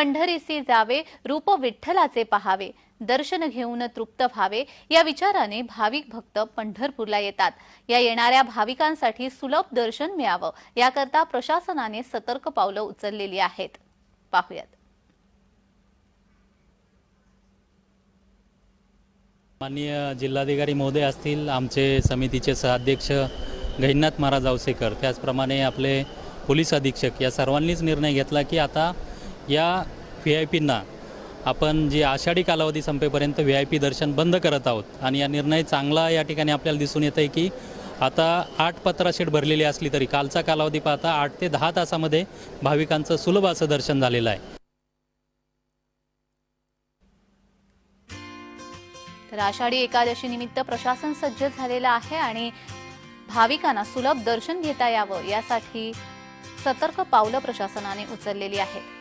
पंढरीसी जावे रूप विठ्ठलाचे पहावे दर्शन घेऊन तृप्त व्हावे या विचाराने भाविक भक्त पंढरपूरला येतात. या येणाऱ्या भाविकांसाठी सुलभ दर्शन मिळावं याकरता प्रशासनाने सतर्क पावलं उचललेली आहेत. पाहुयात. माननीय जिल्हाधिकारी महोदय असतील आमचे समितीचे सहाध्यक्ष गहिनाथ महाराज आवसेकर. त्याचप्रमाणे आपले पोलीस अधीक्षक या सर्वांनीच निर्णय घेतला की आता या व्ही आय पींना आपण जे आषाढी कालावधी संपेपर्यंत व्ही आय पी दर्शन बंद करत आहोत आणि या निर्णय चांगला या ठिकाणी आपल्याला दिसून येत आहे की आता आठ पत्रा शीट भरलेली असली तरी कालचा कालावधी पाहता आठ ते दहा तासामध्ये भाविकांचं सुलभ असं दर्शन झालेलं आहे. तर आषाढी एकादशी निमित्त प्रशासन सज्ज झालेलं आहे आणि भाविकांना सुलभ दर्शन घेता यावं यासाठी सतर्क पावलं प्रशासनाने उचललेली आहेत.